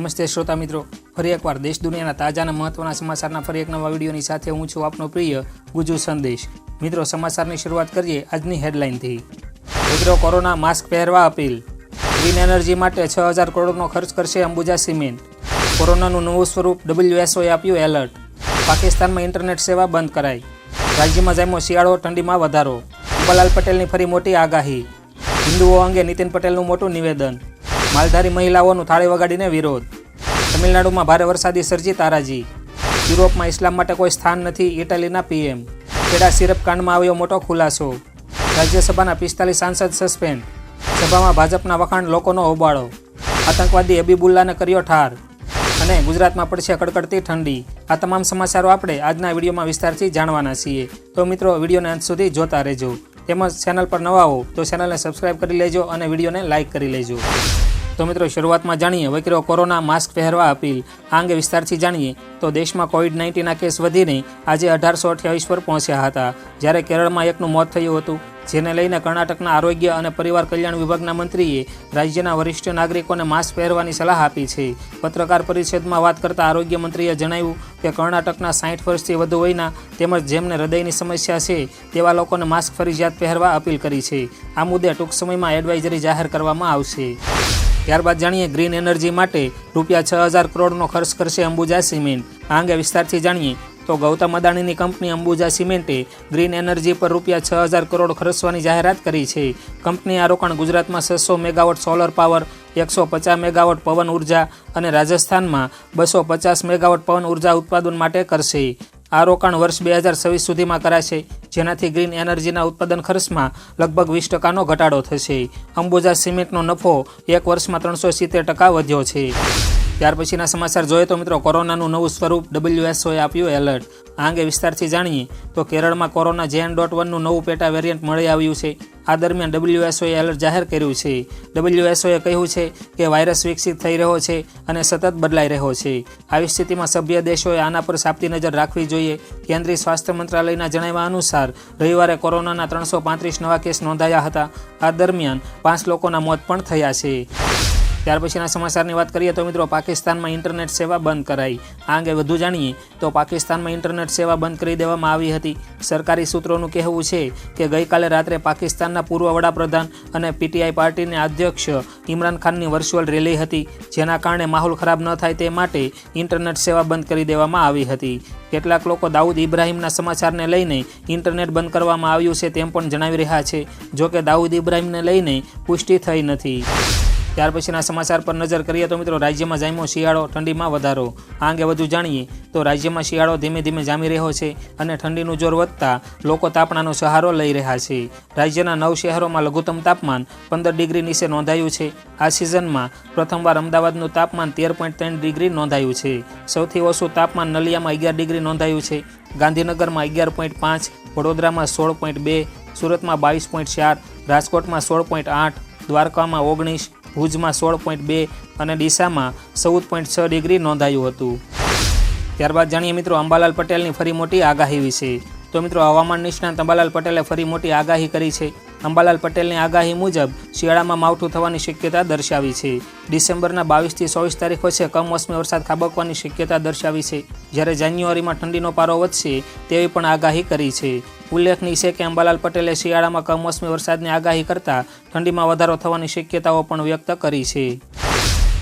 નમસ્તે શ્રોતા મિત્રો. ફરી એકવાર દેશ દુનિયાના તાજાના મહત્વના સમાચારના ફરી એક નવા વિડીયોની સાથે હું છું આપનો પ્રિય ગુજુ સંદેશ. મિત્રો, સમાચારની શરૂઆત કરીએ આજની હેડલાઇનથી. મિત્રો, કોરોના માસ્ક પહેરવા અપીલ. ગ્રીન એનર્જી માટે છ હજાર કરોડનો ખર્ચ કરશે અંબુજા સિમેન્ટ. કોરોનાનું નવું સ્વરૂપ ડબલ્યુએસઓએ આપ્યું એલર્ટ. પાકિસ્તાનમાં ઇન્ટરનેટ સેવા બંધ કરાઈ. રાજ્યમાં જામ્યો શિયાળો, ઠંડીમાં વધારો. અંબાલાલ પટેલની ફરી મોટી આગાહી. હિન્દુઓ અંગે નીતિન પટેલનું મોટું નિવેદન. માલધારી મહિલાઓનું થાળી વગાડીને વિરોધ. તમિલનાડુમાં ભારે વરસાદી સર્જી તારાજી. યુરોપમાં ઇસ્લામ માટે કોઈ સ્થાન નથી, ઇટાલીના પીએમ. ખેડા સિરપ કાંડમાં આવ્યો મોટો ખુલાસો. રાજ્યસભાના પિસ્તાલીસ સાંસદ સસ્પેન્ડ. સભામાં ભાજપના વખાણ લોકોનો હોબાળો. આતંકવાદી હબીબુલ્લાને કર્યો ઠાર. અને ગુજરાતમાં પડશે કડકડતી ઠંડી. આ તમામ સમાચારો આપણે આજના વિડીયોમાં વિસ્તારથી જાણવાના છીએ. તો મિત્રો, વિડીયોને અંત સુધી જોતા રહેજો. તેમજ ચેનલ પર નવા હો તો ચેનલને સબસ્ક્રાઇબ કરી લેજો અને વિડીયોને લાઇક કરી લેજો. તો મિત્રો, શરૂઆતમાં જાણીએ, વકીલો કોરોના માસ્ક પહેરવા અપીલ. આ અંગે વિસ્તારથી જાણીએ, તો દેશમાં કોવિડ નાઇન્ટીનના કેસ વધીને આજે અઢારસો અઠ્યાવીસ પર પહોંચ્યા હતા. જ્યારે કેરળમાં એકનું મોત થયું હતું, જેને લઈને કર્ણાટકના આરોગ્ય અને પરિવાર કલ્યાણ વિભાગના મંત્રીએ રાજ્યના વરિષ્ઠ નાગરિકોને માસ્ક પહેરવાની સલાહ આપી છે. પત્રકાર પરિષદમાં વાત કરતા આરોગ્ય મંત્રીએ જણાવ્યું કે, કર્ણાટકના સાઠ વર્ષથી વધુ વયના તેમજ જેમને હૃદયની સમસ્યા છે, તેવા લોકોને માસ્ક ફરજિયાત પહેરવા અપીલ કરી છે. આ મુદ્દે ટૂંક સમયમાં એડવાઇઝરી જાહેર કરવામાં આવશે. ત્યારબાદ જાણીએ ગ્રીન એનર્જી માટે રૂપિયા છ હજાર કરોડનો ખર્ચ કરશે અંબુજા સિમેન્ટ. આ અંગે વિસ્તારથી જાણીએ તો ગૌતમ અદાણીની કંપની અંબુજા સિમેન્ટે ગ્રીન એનર્જી પર રૂપિયા છ હજાર કરોડ ખર્ચવાની જાહેરાત કરી છે. કંપની આ રોકાણ ગુજરાતમાં છસો મેગાવોટ સોલર પાવર, એકસો પચાસ મેગાવોટ પવન ઊર્જા અને રાજસ્થાનમાં બસો પચાસ મેગાવોટ પવન ઊર્જા ઉત્પાદન માટે કરશે. આ રોકાણ વર્ષ બે હજાર છવ્વીસ સુધીમાં કરાશે. જેનાથી ગ્રીન એનર્જીના ઉત્પાદન ખર્ચમાં લગભગ વીસ ટકાનો ઘટાડો થશે. અંબુજા સિમેન્ટનો નફો એક વર્ષમાં ત્રણસો સિત્તેર ટકા વધ્યો છે. ત્યાર પછીના સમાચાર જોઈએ તો મિત્રો, કોરોનાનું નવું સ્વરૂપ ડબલ્યુએસઓએ આપ્યું, એલર્ટ. આ અંગે વિસ્તારથી જાણીએ તો કેરળમાં કોરોના જેન ડોટ વનનું નવું પેટા વેરિયન્ટ મળી આવ્યું છે. આ દરમિયાન ડબલ્યુએસઓએ એલર્ટ જાહેર કર્યું છે. ડબલ્યુએસઓએ કહ્યું છે કે વાયરસ વિકસિત થઈ રહ્યો છે અને સતત બદલાઈ રહ્યો છે. આવી સ્થિતિમાં સભ્ય દેશોએ આના પર સાપતી નજર રાખવી જોઈએ. કેન્દ્રીય સ્વાસ્થ્ય મંત્રાલયના જણાવ્યા અનુસાર, રવિવારે કોરોનાના ત્રણસો પાંત્રીસ નવા કેસ નોંધાયા હતા. આ દરમિયાન પાંચ લોકોના મોત પણ થયા છે. ત્યાર પછીના સમાચારની વાત કરીએ તો મિત્રો પાકિસ્તાનમાં ઇન્ટરનેટ સેવા બંધ કરાઈ. આ અંગે વધુ જાણીએ તો પાકિસ્તાનમાં ઇન્ટરનેટ સેવા બંધ કરી દેવામાં આવી હતી. સરકારી સૂત્રોનું કહેવું છે કે ગઈકાલે રાત્રે પાકિસ્તાનના પૂર્વ વડાપ્રધાન અને પીટીઆઈ પાર્ટીના અધ્યક્ષ ઇમરાન ખાનની વર્ચ્યુઅલ રેલી હતી, જેના કારણે માહોલ ખરાબ ન થાય તે માટે ઇન્ટરનેટ સેવા બંધ કરી દેવામાં આવી હતી. કેટલાક લોકો દાઉદ ઇબ્રાહિમના સમાચારને લઈને ઇન્ટરનેટ બંધ કરવામાં આવ્યું છે તેમ પણ જણાવી રહ્યા છે, જોકે દાઉદ ઇબ્રાહિમને લઈને પુષ્ટિ થઈ નથી. ત્યાર પછીના સમાચાર પર નજર કરીએ તો મિત્રો રાજ્યમાં જામ્યો શિયાળો, ઠંડીમાં વધારો. આ અંગે વધુ જાણીએ તો રાજ્યમાં શિયાળો ધીમે ધીમે જામી રહ્યો છે અને ઠંડીનું જોર વધતા લોકો તાપણાનો સહારો લઈ રહ્યા છે. રાજ્યના નવ શહેરોમાં લઘુત્તમ તાપમાન પંદર ડિગ્રી નીચે નોંધાયું છે. આ સિઝનમાં પ્રથમવાર અમદાવાદનું તાપમાન તેર પોઈન્ટ ત્રણ ડિગ્રી નોંધાયું છે. સૌથી ઓછું તાપમાન નલિયામાં અગિયાર ડિગ્રી નોંધાયું છે. ગાંધીનગરમાં અગિયાર પોઈન્ટ પાંચ, વડોદરામાં સોળ પોઈન્ટ બે, સુરતમાં બાવીસ પોઈન્ટ ચાર, રાજકોટમાં સોળ પોઈન્ટ આઠ, દ્વારકામાં ઓગણીસ ભુજમાં સોળ પોઈન્ટ બે અને ડીસામાં ચૌદ પોઈન્ટ છ ડિગ્રી નોંધાયું હતું. ત્યારબાદ જાણીએ મિત્રો, અંબાલાલ પટેલની ફરી મોટી આગાહી વિશે. તો મિત્રો, હવામાન નિષ્ણાંત અંબાલાલ પટેલે ફરી મોટી આગાહી કરી છે. અંબાલાલ પટેલની આગાહી મુજબ શિયાળામાં માવઠું થવાની શક્યતા દર્શાવી છે. ડિસેમ્બરના બાવીસથી ચોવીસ તારીખ વચ્ચે કમોસમી વરસાદ ખાબકવાની શક્યતા દર્શાવી છે. જ્યારે જાન્યુઆરીમાં ઠંડીનો પારો વધશે તેવી પણ આગાહી કરી છે. ઉલ્લેખનીય છે કે અંબાલાલ પટેલે શિયાળામાં કમોસમી વરસાદની આગાહી કરતાં ઠંડીમાં વધારો થવાની શક્યતાઓ પણ વ્યક્ત કરી છે.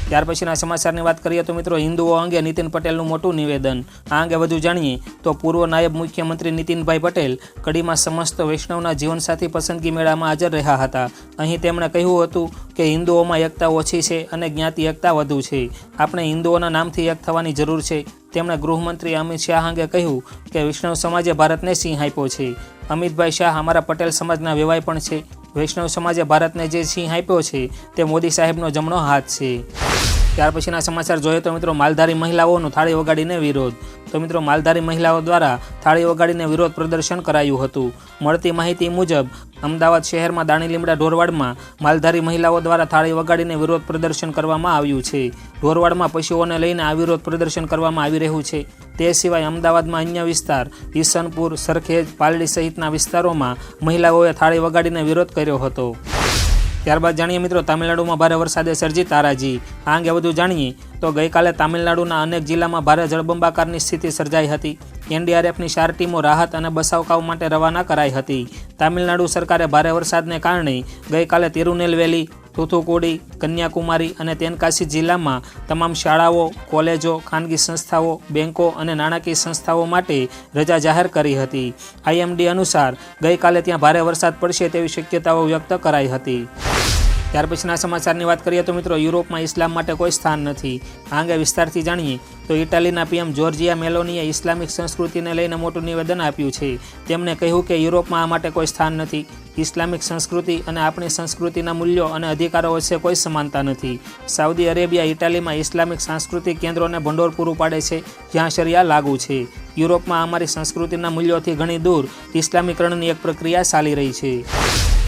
ત્યાર પછીના સમાચારની વાત કરીએ તો મિત્રો હિન્દુઓ અંગે નીતિન પટેલનું મોટું નિવેદન. આ અંગે વધુ જાણીએ તો પૂર્વ નાયબ મુખ્યમંત્રી નીતિનભાઈ પટેલ કડીમાં સમસ્ત વૈષ્ણવના જીવનસાથી પસંદગી મેળામાં હાજર રહ્યા હતા. અહીં તેમણે કહ્યું હતું કે હિન્દુઓમાં એકતા ઓછી છે અને જ્ઞાતિ એકતા વધુ છે. આપણે હિન્દુઓના નામથી એક થવાની જરૂર છે. તેમણે ગૃહમંત્રી અમિત શાહ અંગે કહ્યું કે વૈષ્ણવ સમાજે ભારતને સિંહ આપ્યો છે. અમિતભાઈ શાહ અમારા પટેલ સમાજના વેવાય પણ છે. વૈષ્ણવ સમાજે ભારતને જે સિંહ આપ્યો છે તે મોદી સાહેબનો જમણો હાથ છે. ત્યાર પછીના સમાચાર જોઈએ તો મિત્રો માલધારી મહિલાઓનો થાળી વગાડીને વિરોધ. તો મિત્રો માલધારી મહિલાઓ દ્વારા થાળી વગાડીને વિરોધ પ્રદર્શન કરાયું હતું. મળતી માહિતી મુજબ, અમદાવાદ શહેરમાં દાણી લીમડા ઢોરવાડમાં માલધારી મહિલાઓ દ્વારા થાળી વગાડીને વિરોધ પ્રદર્શન કરવામાં આવ્યું છે. ઢોરવાડમાં પશુઓને લઈને આ વિરોધ પ્રદર્શન કરવામાં આવી રહ્યું છે. તે સિવાય અમદાવાદમાં અન્ય વિસ્તાર, ઈસનપુર, સરખેજ, પાલડી સહિતના વિસ્તારોમાં મહિલાઓએ થાળી વગાડીને વિરોધ કર્યો હતો. ત્યારબાદ જાણીએ મિત્રો, તમિલનાડુમાં ભારે વરસાદે સર્જી તારાજી. આ અંગે વધુ જાણીએ તો ગઈકાલે તમિલનાડુના અનેક જિલ્લામાં ભારે જળબંબાકારની સ્થિતિ સર્જાઈ હતી. એનડીઆરએફની ચાર ટીમો રાહત અને બચાવકાવ માટે રવાના કરાઈ હતી. તામિલનાડુ સરકારે ભારે વરસાદને કારણે ગઈકાલે તિરુનેલવેલી થુથુકુડી કન્યાકુમારી અને તેનકાસી જિલ્લામાં તમામ શાળાઓ, કોલેજો, ખાનગી સંસ્થાઓ બેન્કો અને નાણાકીય સંસ્થાઓ માટે રજા જાહેર કરી હતી. આઈએમડી અનુસાર ગઈકાલે ત્યાં ભારે વરસાદ પડશે તેવી શક્યતાઓ વ્યક્ત કરાઈ હતી. ત્યાર પછીના સમાચારની વાત કરીએ તો મિત્રો, યુરોપમાં ઇસ્લામ માટે કોઈ સ્થાન નથી. આ અંગે વિસ્તારથી જાણીએ તો ઇટાલીના પીએમ જોર્જિયા મેલોનીએ ઇસ્લામિક સંસ્કૃતિને લઈને મોટું નિવેદન આપ્યું છે. તેમણે કહ્યું કે યુરોપમાં આ માટે કોઈ સ્થાન નથી. ઇસ્લામિક સંસ્કૃતિ અને આપણી સંસ્કૃતિના મૂલ્યો અને અધિકારો વચ્ચે કોઈ સમાનતા નથી. સાઉદી અરેબિયા ઇટાલીમાં ઇસ્લામિક સાંસ્કૃતિક કેન્દ્રોને ભંડોળ પૂરું પાડે છે, જ્યાં શરિયા લાગુ છે. યુરોપમાં અમારી સંસ્કૃતિના મૂલ્યોથી ઘણી દૂર ઇસ્લામીકરણની એક પ્રક્રિયા ચાલી રહી છે.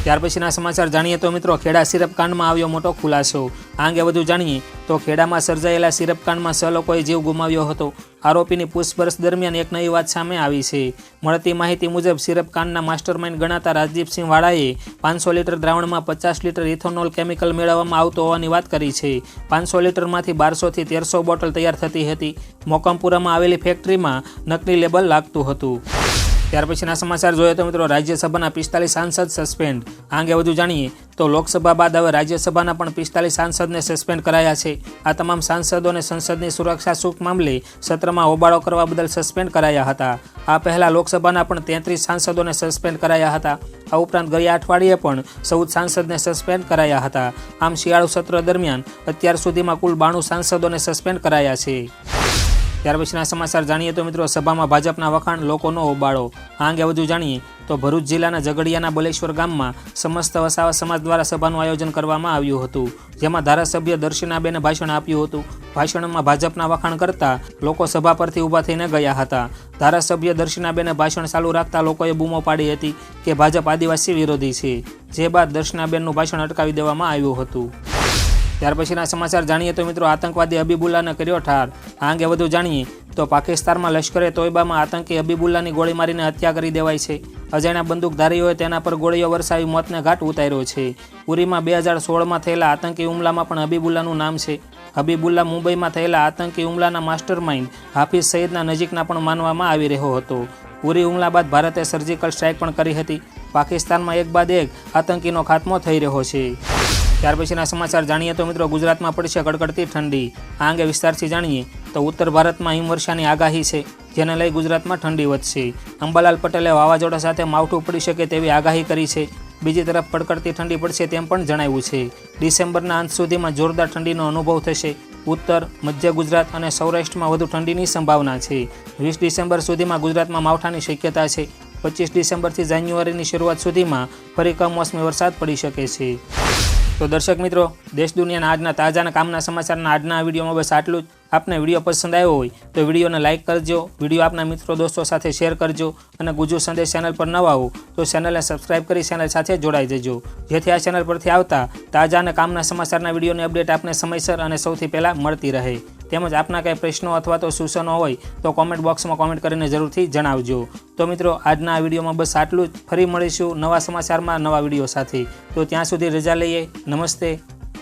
ત્યાર પછીના સમાચાર જાણીએ તો મિત્રો ખેડા સિરપકાંડમાં આવ્યો મોટો ખુલાસો. આ અંગે વધુ જાણીએ તો ખેડામાં સર્જાયેલા સિરપકાંડમાં છ લોકોએ જીવ ગુમાવ્યો હતો. આરોપીની પૂછપરછ દરમિયાન એક નવી વાત સામે આવી છે. મળતી માહિતી મુજબ સિરપકાંડના માસ્ટરમાઇન્ડ ગણાતા રાજદીપસિંહ વાળાએ પાંચસો લીટર દ્રાવણમાં પચાસ લીટર ઇથોનોલ કેમિકલ મેળવવામાં આવતો હોવાની વાત કરી છે. પાંચસો લીટરમાંથી બારસોથી તેરસો બોટલ તૈયાર થતી હતી. મોકમપુરામાં આવેલી ફેક્ટરીમાં નકલી લેબલ લાગતું હતું. ત્યાર પછીના સમાચાર જોઈએ તો મિત્રો રાજ્યસભાના પિસ્તાલીસ સાંસદ સસ્પેન્ડ. આ અંગે વધુ જાણીએ તો લોકસભા બાદ હવે રાજ્યસભાના પણ પિસ્તાલીસ સાંસદને સસ્પેન્ડ કરાયા છે. આ તમામ સાંસદોને સંસદની સુરક્ષા સુખ મામલે સત્રમાં હોબાળો કરવા બદલ સસ્પેન્ડ કરાયા હતા. આ પહેલા લોકસભાના પણ તેત્રીસ સાંસદોને સસ્પેન્ડ કરાયા હતા. આ ઉપરાંત ગયા અઠવાડિયે પણ ચૌદ સાંસદને સસ્પેન્ડ કરાયા હતા. આમ શિયાળુ સત્ર દરમિયાન અત્યાર સુધીમાં કુલ બાણું સાંસદોને સસ્પેન્ડ કરાયા છે. ત્યાર પછીના સમાચાર જાણીએ તો મિત્રો સભામાં ભાજપના વખાણ લોકોનો ઉબાળો આ અંગે વધુ જાણીએ તો ભરૂચ જિલ્લાના ઝઘડિયાના બલેશ્વર ગામમાં સમસ્ત વસાવા સમાજ દ્વારા સભાનું આયોજન કરવામાં આવ્યું હતું, જેમાં ધારાસભ્ય દર્શનાબેને ભાષણ આપ્યું હતું. ભાષણમાં ભાજપના વખાણ કરતા લોકો સભા પરથી ઊભા થઈને ગયા હતા. ધારાસભ્ય દર્શનાબેને ભાષણ ચાલુ રાખતા લોકોએ બૂમો પાડી હતી કે ભાજપ આદિવાસી વિરોધી છે, જે બાદ દર્શનાબેનનું ભાષણ અટકાવી દેવામાં આવ્યું હતું. ત્યાર પછીના સમાચાર જાણીએ તો મિત્રો આતંકવાદી હબીબુલ્લાને કર્યો ઠાર. આ અંગે વધુ જાણીએ તો પાકિસ્તાનમાં લશ્કરે તોયબામાં આતંકી હબીબુલ્લાની ગોળી મારીને હત્યા કરી દેવાય છે. અજાણ્યા બંદૂકધારીઓએ તેના પર ગોળીઓ વરસાવી મોતને ઘાટ ઉતાર્યો છે. પુરીમાં બે હજાર સોળમાં થયેલા આતંકી હુમલામાં પણ હબીબુલ્લાનું નામ છે. હબીબુલ્લા મુંબઈમાં થયેલા આતંકી હુમલાના માસ્ટર માઇન્ડ હાફિઝ સઈદના નજીકના પણ માનવામાં આવી રહ્યો હતો. પુરી હુમલા બાદ ભારતે સર્જિકલ સ્ટ્રાઇક પણ કરી હતી. પાકિસ્તાનમાં એક બાદ એક આતંકીનો ખાત્મો થઈ રહ્યો છે. ત્યાર પછીના સમાચાર જાણીએ તો મિત્રો ગુજરાતમાં પડશે કડકડતી ઠંડી. આ અંગે વિસ્તારથી જાણીએ તો ઉત્તર ભારતમાં હિમવર્ષાની આગાહી છે, જેને લઈ ગુજરાતમાં ઠંડી વધશે. અંબાલાલ પટેલે વાવાઝોડા સાથે માવઠું પડી શકે તેવી આગાહી કરી છે. બીજી તરફ કડકડતી ઠંડી પડશે તેમ પણ જણાવ્યું છે. ડિસેમ્બરના અંત સુધીમાં જોરદાર ઠંડીનો અનુભવ થશે. ઉત્તર, મધ્ય ગુજરાત અને સૌરાષ્ટ્રમાં વધુ ઠંડીની સંભાવના છે. વીસ ડિસેમ્બર સુધીમાં ગુજરાતમાં માવઠાની શક્યતા છે. પચીસ ડિસેમ્બરથી જાન્યુઆરીની શરૂઆત સુધીમાં ફરી કમોસમી વરસાદ પડી શકે છે. તો દર્શક મિત્રો, દેશ દુનિયાના આજના તાજાના કામના સમાચારના આજના વિડીયોમાં બસ આટલું જ. આપને વીડિયો પસંદ આવ્યો હોય તો વિડીયોને લાઇક કરજો, વીડિયો આપના મિત્રો દોસ્તો સાથે શેર કરજો અને ગુજુ સંદેશ ચેનલ પર નવા હો તો ચેનલને સબસ્ક્રાઇબ કરી ચેનલ સાથે જોડાઈ જજો જેથી આ ચેનલ પરથી આવતા તાજા અને કામના સમાચારના વિડીયોની અપડેટ આપને સમયસર અને સૌથી પહેલાં મળતી રહે. તેમજ આપના કંઈ પ્રશ્નો અથવા તો સૂચનો હોય તો કોમેન્ટ બોક્સમાં કોમેન્ટ કરીને જરૂરથી જણાવજો. તો મિત્રો, આજના આ વિડીયોમાં બસ આટલું જ. ફરી મળીશું નવા સમાચારમાં નવા વીડિયો સાથે. તો ત્યાં સુધી રજા લઈએ. નમસ્તે.